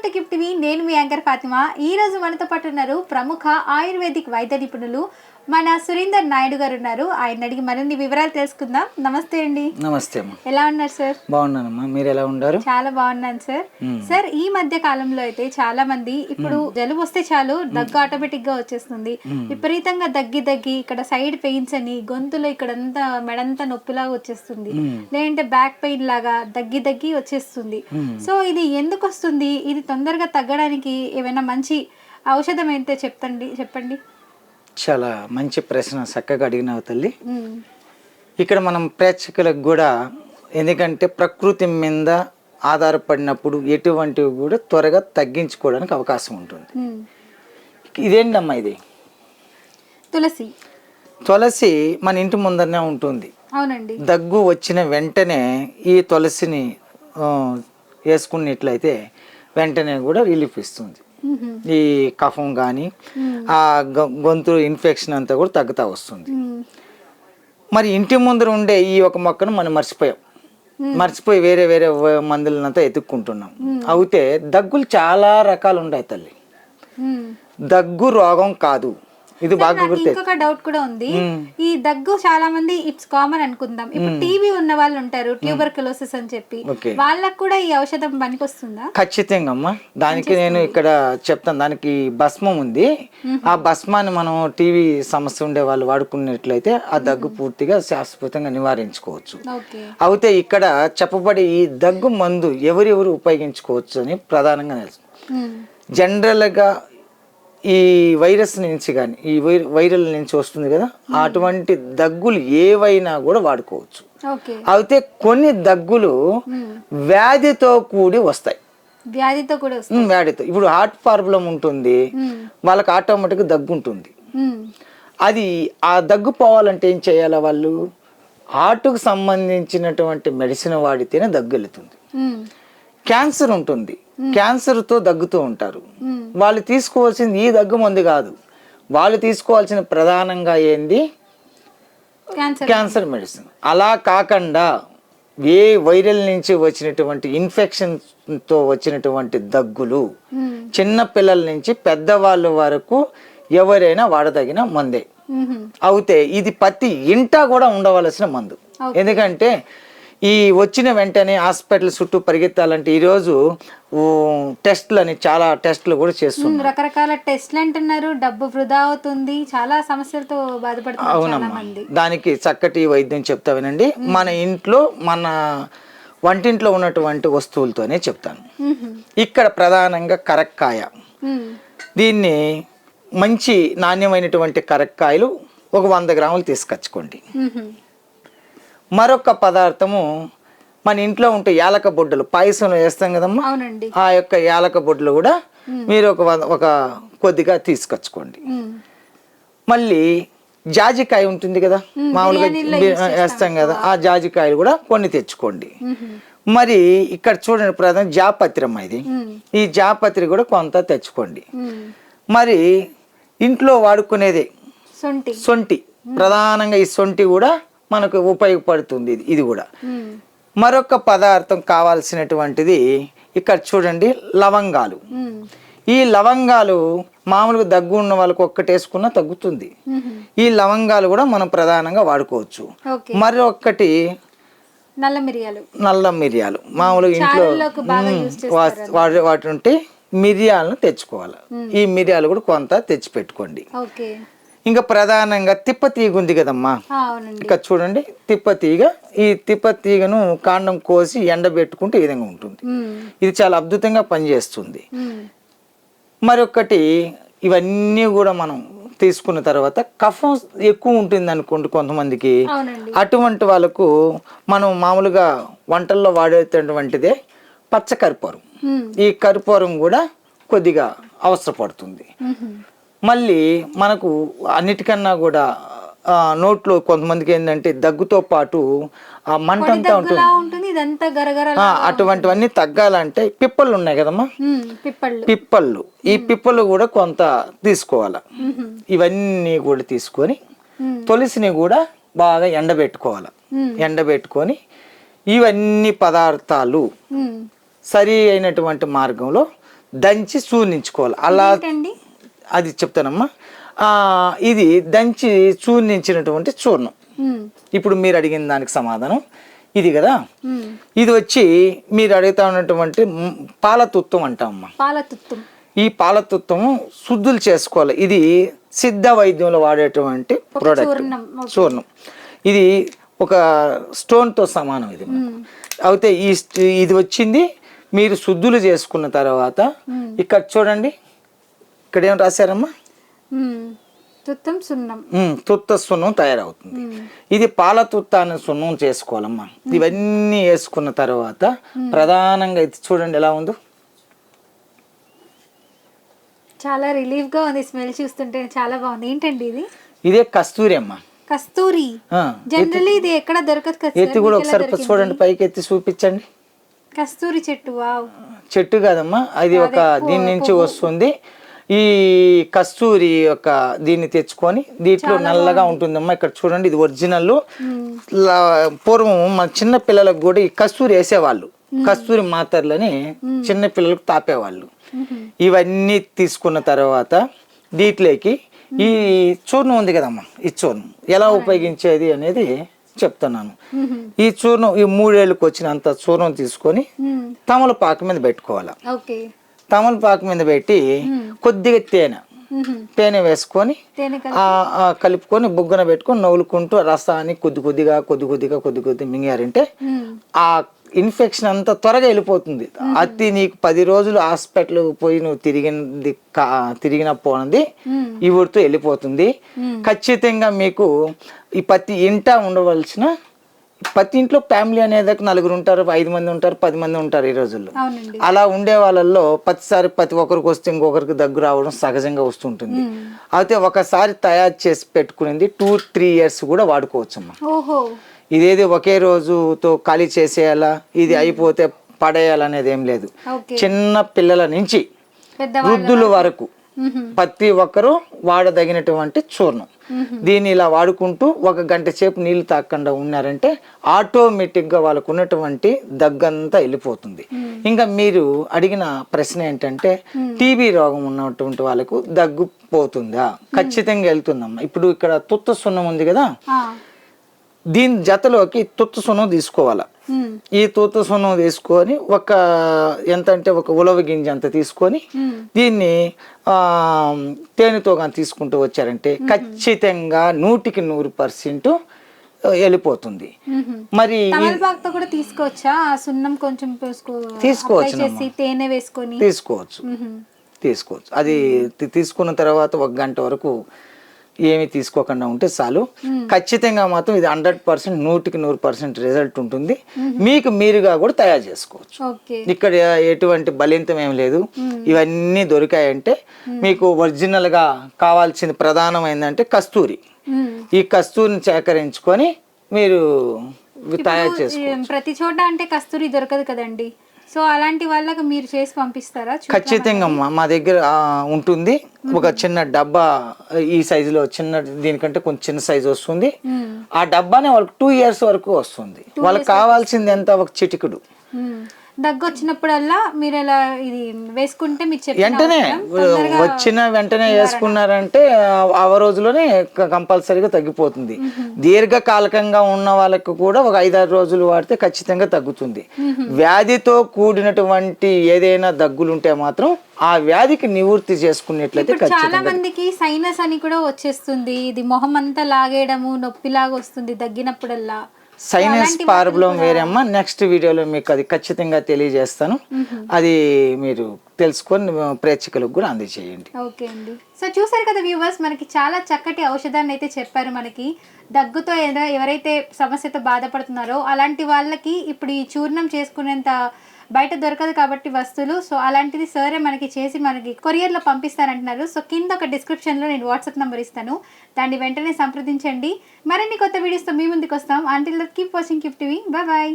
Welcome to gift TV నేను మీ anchor Fatima. ఈ రోజు మనతో పాటు ఉన్నారు ప్రముఖ ఆయుర్వేదిక్ వైద్య నిపుణులు మన సురేందర్ నాయుడు గారు ఉన్నారు. ఆయన అడిగి మరిన్ని వివరాలు తెలుసుకుందాం. నమస్తే అండి. నమస్తే ఎలా ఉన్నారు సార్? బాగున్నానమ్మా. మీరు ఎలా ఉండారు చాలా బాగున్నాను సార్. సార్ ఈ మధ్య కాలంలో అయితే చాలా మంది ఇప్పుడు జలుబు వస్తే చాలు దగ్గు ఆటోమేటిక్గా వచ్చేస్తుంది. విపరీతంగా దగ్గి దగ్గి ఇక్కడ సైడ్ పెయిన్స్ అని గొంతులో ఇక్కడంతా మెడంతా నొప్పిలాగా వచ్చేస్తుంది. లేదంటే బ్యాక్ పెయిన్ లాగా దగ్గి దగ్గి వచ్చేస్తుంది. సో ఇది ఎందుకు వస్తుంది? ఇది తొందరగా తగ్గడానికి ఏమైనా మంచి ఔషధం అయితే చెప్తండి చెప్పండి. చాలా మంచి ప్రశ్న చక్కగా అడిగినావు తల్లి. ఇక్కడ మనం ప్రేక్షకులకు కూడా ఎందుకంటే ప్రకృతి మీద ఆధారపడినప్పుడు ఎటువంటివి కూడా త్వరగా తగ్గించుకోవడానికి అవకాశం ఉంటుంది. ఇదేంటమ్మా ఇది? తులసి. తులసి మన ఇంటి ముందరనే ఉంటుంది. అవునండి. దగ్గు వచ్చిన వెంటనే ఈ తులసిని వేసుకున్నట్లయితే వెంటనే కూడా రిలీఫ్ ఇస్తుంది. ఈ కఫం కానీ ఆ గొ- గొంతు ఇన్ఫెక్షన్ అంతా కూడా తగ్గుతా వస్తుంది. మరి ఇంటి ముందర ఉండే ఈ ఒక మొక్కను మనం మర్చిపోయాం. మర్చిపోయి వేరే వేరే మందులనంతా ఎత్తుక్కుంటున్నాం అయితే దగ్గులు చాలా రకాలు ఉన్నాయి తల్లి. దగ్గు రోగం కాదు. ఇది బాగా ఇంకొక డౌట్ కూడా ఉంది. ఈ దగ్గు చాలా మంది ఇట్స్ కామన్ అనుకుందాం. ఇప్పుడు టీబీ ఉన్న వాళ్ళు ఉంటారు ట్యూబర్కులోసిస్ అని చెప్పి. వాళ్ళకు కూడా ఈ ఔషధం పనికొస్తుందా? ఖచ్చితంగా అమ్మా. దానికి నేను ఇక్కడ చెప్తాను. దానికి భస్మం ఉంది. ఆ భస్మాన్ని మనం టీవీ సమస్య ఉండే వాళ్ళు వాడుకున్నట్లయితే ఆ దగ్గు పూర్తిగా శాశ్వతంగా నివారించుకోవచ్చు. అయితే ఇక్కడ చెప్పబడే ఈ దగ్గు మందు ఎవరెవరు ఉపయోగించుకోవచ్చు అని ప్రధానంగా తెలుసు జనరల్గా ఈ వైరస్ నుంచి కానీ ఈ వైరల్ నుంచి వస్తుంది కదా అటువంటి దగ్గులు ఏవైనా కూడా వాడుకోవచ్చు. అయితే కొన్ని దగ్గులు వ్యాధితో కూడి వస్తాయి. వ్యాధితో కూడా ఉమ్, వ్యాధితో. ఇప్పుడు హార్ట్ ప్రాబ్లం ఉంటుంది. వాళ్ళకి ఆటోమేటిక్గా దగ్గు ఉంటుంది. అది ఆ దగ్గు పోవాలంటే ఏం చేయాలి వాళ్ళు? హార్ట్కు సంబంధించినటువంటి మెడిసిన్ వాడితేనే దగ్గు వెళుతుంది. క్యాన్సర్ ఉంటుంది. క్యాన్సర్తో దగ్గుతూ ఉంటారు. వాళ్ళు తీసుకోవాల్సింది ఈ దగ్గు మందు కాదు. వాళ్ళు తీసుకోవాల్సిన ప్రధానంగా ఏంది? Cancer medicine. అలా కాకుండా ఏ వైరల్ నుంచి వచ్చినటువంటి ఇన్ఫెక్షన్తో వచ్చినటువంటి దగ్గులు చిన్న పిల్లల నుంచి పెద్దవాళ్ళ వరకు ఎవరైనా వాడదగిన మందే. అయితే ఇది ప్రతి ఇంటా కూడా ఉండవలసిన మందు. ఎందుకంటే ఈ వచ్చిన వెంటనే హాస్పిటల్ చుట్టూ పరిగెత్తాలంటే ఈరోజు టెస్టులు అని చాలా టెస్టులు కూడా చేస్తున్నారు రకరకాల టెస్ట్లు అంటున్నారు. డబ్బు వృధా అవుతుంది. చాలా సమస్యలతో బాధపడుతున్నారు మంది దానికి చక్కటి వైద్యం చెప్తా వినండి. మన ఇంట్లో మన వంటింట్లో ఉన్నటువంటి వస్తువులతోనే చెప్తాను. ఇక్కడ ప్రధానంగా కరక్కాయ. దీన్ని మంచి నాణ్యమైనటువంటి కరక్కాయలు ఒక వంద గ్రాములు తీసుకొచ్చుకోండి. మరొక పదార్థము మన ఇంట్లో ఉంటే యాలక బొడ్డలు పాయసంలో వేస్తాం కదమ్మా. ఆ యొక్క యాలక బొడ్డలు కూడా మీరు ఒక ఒక కొద్దిగా తీసుకొచ్చుకోండి. మళ్ళీ జాజికాయ ఉంటుంది కదా మామూలుగా వేస్తాం కదా ఆ జాజికాయలు కూడా కొన్ని తెచ్చుకోండి. మరి ఇక్కడ చూడండి ప్రధాన జాపత్రమ్మ ఇది. ఈ జాపత్రి కూడా కొంత తెచ్చుకోండి. మరి ఇంట్లో వాడుకునేదే సొంటి. సొంటి. ప్రధానంగా ఈ సొంటి కూడా మనకు ఉపయోగపడుతుంది ఇది. ఇది కూడా. మరొక పదార్థం కావాల్సినటువంటిది ఇక్కడ చూడండి లవంగాలు. ఈ లవంగాలు మామూలుగా దగ్గు ఉన్న వాళ్ళకి ఒక్కటి వేసుకున్నా తగ్గుతుంది. ఈ లవంగాలు కూడా మనం ప్రధానంగా వాడుకోవచ్చు. ఓకే. మరొకటి నల్ల మిరియాలు. నల్ల మిరియాలు. మామూలుగా ఇంట్లో వాటి ఉంటే మిరియాలను తెచ్చుకోవాలి. ఈ మిరియాలు కూడా కొంత తెచ్చి పెట్టుకోండి ఇంకా ప్రధానంగా తిప్పతీగ ఉంది కదమ్మా. ఇక్కడ చూడండి తిప్పతీగ. ఈ తిప్పతీగను కాండం కోసి ఎండబెట్టుకుంటే ఈ విధంగా ఉంటుంది. ఇది చాలా అద్భుతంగా పనిచేస్తుంది. మరొకటి ఇవన్నీ కూడా మనం తీసుకున్న తర్వాత కఫం ఎక్కువ ఉంటుంది అనుకోండి కొంతమందికి అటువంటి వాళ్ళకు మనం మామూలుగా వంటల్లో వాడేటటువంటిదే పచ్చ కర్పూరం. ఈ కర్పూరం కూడా కొద్దిగా అవసరపడుతుంది. మళ్ళీ మనకు అన్నిటికన్నా కూడా నోట్లో కొంతమందికి ఏంటంటే దగ్గుతో పాటు ఆ మంట అంతా ఉంటుంది. అటువంటివన్నీ తగ్గాలంటే పిప్పళ్ళు ఉన్నాయి కదమ్మా పిప్పళ్ళు. పిప్పళ్ళు. ఈ పిప్పలు కూడా కొంత తీసుకోవాలి. ఇవన్నీ కూడా తీసుకొని తులసిని కూడా బాగా ఎండబెట్టుకోవాలి. ఎండబెట్టుకొని ఇవన్నీ పదార్థాలు సరి అయినటువంటి మార్గంలో దంచి చూర్ణించుకోవాలి అలా అది చెప్తానమ్మా. ఇది దంచి చూర్ణించినటువంటి చూర్ణం. ఇప్పుడు మీరు అడిగిన దానికి సమాధానం. ఇది కదా. ఇది వచ్చి మీరు అడుగుతా ఉన్నటువంటి పాలతుత్వం అంటామమ్మా. పాలతుత్తం ఈ పాలతుత్వం శుద్ధులు చేసుకోవాలి. ఇది సిద్ధ వైద్యంలో వాడేటువంటి ప్రోడక్ట్ చూర్ణం, ఇది ఒక స్టోన్తో సమానం ఇది. అయితే ఈ ఇది వచ్చింది. మీరు శుద్ధులు చేసుకున్న తర్వాత ఇక్కడ చూడండి. ఇక్కడ ఏం రాశారమ్మా తుత్తం సున్నం. తుత్త సున్నం తయారవుతుంది. ఇది పాల తుత్త అనే సున్నం చేసుకోవాలమ్మా. ఇవన్నీ వేసుకున్న తర్వాత ప్రధానంగా ఇది చూడండి ఎలా ఉందో. చాలా రిలీఫ్గా ఉంది స్మెల్ చూస్తుంటే. చాలా బాగుంది. ఏంటండి ఇది? ఇదే కస్తూరి అమ్మా. కస్తూరి? జనరల్లీ ఇది ఎక్కడ దొరకదు కదా ఎత్తి? కూడా ఒకసారి? చూడండి పైకి ఎత్తి చూపించండి. కస్తూరి చెట్టు వావ్. చెట్టు కాదమ్మా అది ఒక దీని నుంచి వస్తుంది. ఈ కస్తూరి యొక్క దీన్ని తెచ్చుకొని దీంట్లో నల్లగా ఉంటుందమ్మా. ఇక్కడ చూడండి ఇది ఒరిజినల్ పూర్వం మన చిన్న పిల్లలకు కూడా ఈ కస్తూరి వేసేవాళ్ళు. కస్తూరి మాత్రలని చిన్న పిల్లలకు తాపేవాళ్ళు. ఇవన్నీ తీసుకున్న తర్వాత దీంట్లోకి ఈ చూర్ణం ఉంది కదమ్మా ఈ చూర్ణం. ఎలా ఉపయోగించేది అనేది చెప్తున్నాను. ఈ చూర్ణం ఈ మూడేళ్ళకి వచ్చినంత చూర్ణం తీసుకొని తమలపాకు మీద పెట్టుకోవాలి. తమలపాకు మీద పెట్టి కొద్దిగా తేనె. తేనె వేసుకొని కలుపుకొని బుగ్గన పెట్టుకొని నవ్వులుకుంటూ రసాన్ని కొద్ది కొద్దిగా కొద్ది కొద్దిగా కొద్ది కొద్దిగా మింగారంటే ఆ ఇన్ఫెక్షన్ అంతా త్వరగా వెళ్ళిపోతుంది. అతి నీకు పది రోజులు హాస్పిటల్ పోయి నువ్వు తిరిగినది తిరిగిన పోనది ఈ ఊరితో వెళ్ళిపోతుంది. ఖచ్చితంగా మీకు ఈ ప్రతి ఇంట ఉండవలసిన ప్రతి ఇంట్లో ఫ్యామిలీ అనేది నలుగురు ఉంటారు ఐదు మంది ఉంటారు పది మంది ఉంటారు ఈ రోజుల్లో. అలా ఉండే వాళ్ళల్లో ప్రతిసారి ప్రతి ఒక్కరికి వస్తే ఇంకొకరికి దగ్గు రావడం సహజంగా వస్తుంటుంది. అయితే ఒకసారి తయారు చేసి పెట్టుకునేది టూ త్రీ ఇయర్స్ కూడా వాడుకోవచ్చమ్మా. ఇదేది ఒకే రోజుతో ఖాళీ చేసేయాలా? ఇది అయిపోతే పడేయాలనేది ఏం లేదు. చిన్న పిల్లల నుంచి వృద్ధుల వరకు. ప్రతి ఒక్కరూ వాడదగినటువంటి చూర్ణం. దీన్ని ఇలా వాడుకుంటూ ఒక గంట సేపు నీళ్ళు తాగకుండా ఉన్నారంటే ఆటోమేటిక్గా వాళ్ళకు ఉన్నటువంటి దగ్గంతా వెళ్ళిపోతుంది. ఇంకా మీరు అడిగిన ప్రశ్న ఏంటంటే టీబీ రోగం ఉన్నటువంటి వాళ్ళకు దగ్గు పోతుందా ఖచ్చితంగా వెళ్తుందమ్మా. ఇప్పుడు ఇక్కడ తుత్త సున్నం ఉంది కదా? దీని జతలోకి తుత్త సున్నం తీసుకోవాలా? ఈ తూత సున్నం తీసుకొని ఒక ఎంత అంటే ఒక ఉలవ గింజ అంత తీసుకొని ఉమ్. దీన్ని తేనెతో కానీ తీసుకుంటూ వచ్చారంటే ఖచ్చితంగా నూటికి నూరు పర్సెంట్ వెళ్ళిపోతుంది. మరి కూడా తీసుకోవచ్చా? సున్నం కొంచెం తీసుకోవచ్చు తేనె వేసుకొని? తీసుకోవచ్చు. తీసుకోవచ్చు. అది తీసుకున్న తర్వాత ఒక గంట వరకు ఏమి తీసుకోకుండా ఉంటే చాలు. ఖచ్చితంగా మాత్రం ఇది హండ్రెడ్ పర్సెంట్ నూటికి నూరు పర్సెంట్ రిజల్ట్ ఉంటుంది. మీకు మీరుగా కూడా తయారు చేసుకోవచ్చు. ఇక్కడ ఎటువంటి బలింతం ఏం లేదు. ఇవన్నీ దొరికాయంటే మీకు ఒరిజినల్గా కావాల్సిన ప్రధానమైందంటే కస్తూరి. ఈ కస్తూరిని సేకరించుకొని మీరు తయారు చేసుకో ఈ ప్రతి చోట అంటే కస్తూరి దొరకదు కదండి. సో అలాంటి వాళ్ళకి మీరు చేసి పంపిస్తారా? ఖచ్చితంగా అమ్మా. మా దగ్గర ఉంటుంది. ఒక చిన్న డబ్బా ఈ సైజులో చిన్న దీనికంటే కొంచెం చిన్న సైజు వస్తుంది. ఆ డబ్బానే వాళ్ళకి టూ ఇయర్స్ వరకు వస్తుంది. వాళ్ళకి కావాల్సింది ఎంత? ఒక చిటికుడు. దగ్గు వచ్చినప్పుడల్లా మీరు ఎలా ఇది వేసుకుంటే మీరు చెప్పిన వెంటనే అవసరం? వచ్చిన వెంటనే వేసుకున్నారంటే ఆ- రోజులోనే కంపల్సరీగా తగ్గిపోతుంది. దీర్ఘకాలికంగా ఉన్న వాళ్ళకు కూడా ఒక ఐదారు రోజులు వాడితే ఖచ్చితంగా తగ్గుతుంది. వ్యాధితో కూడినటువంటి ఏదైనా దగ్గులు ఉంటే మాత్రం ఆ వ్యాధికి నివృత్తి చేసుకున్నట్లయితే చాలా మందికి సైనస్ అని కూడా వచ్చేస్తుంది. ఇది మొహం అంతా లాగేయడము నొప్పిలాగా వస్తుంది దగ్గినప్పుడల్లా. సైనస్ ప్రాబ్లం వేరే అమ్మా నెక్స్ట్ వీడియోలో మీకు అది ఖచ్చితంగా తెలియజేస్తాను. అది మీరు తెలుసుకొని ప్రేక్షకులకు కూడా అందజేయండి. ఓకే అండి. సో చూసారు కదా వ్యూవర్స్ మనకి చాలా చక్కటి ఔషధాన్ని అయితే చెప్పారు మనకి. దగ్గుతో ఎవరైతే సమస్యతో బాధపడుతున్నారో అలాంటి వాళ్ళకి ఇప్పుడు ఈ చూర్ణం చేసుకునేంత బయట దొరకదు కాబట్టి వస్తువులు. సో అలాంటిది సరే మనకి చేసి మనకి కొరియర్లో పంపిస్తారంటున్నారు. సో కింద ఒక డిస్క్రిప్షన్లో నేను వాట్సాప్ నెంబర్ ఇస్తాను. దాన్ని వెంటనే సంప్రదించండి. మరిన్ని కొత్త వీడియోస్తో మీ ముందుకు వస్తాం until keep watching keep TV bye bye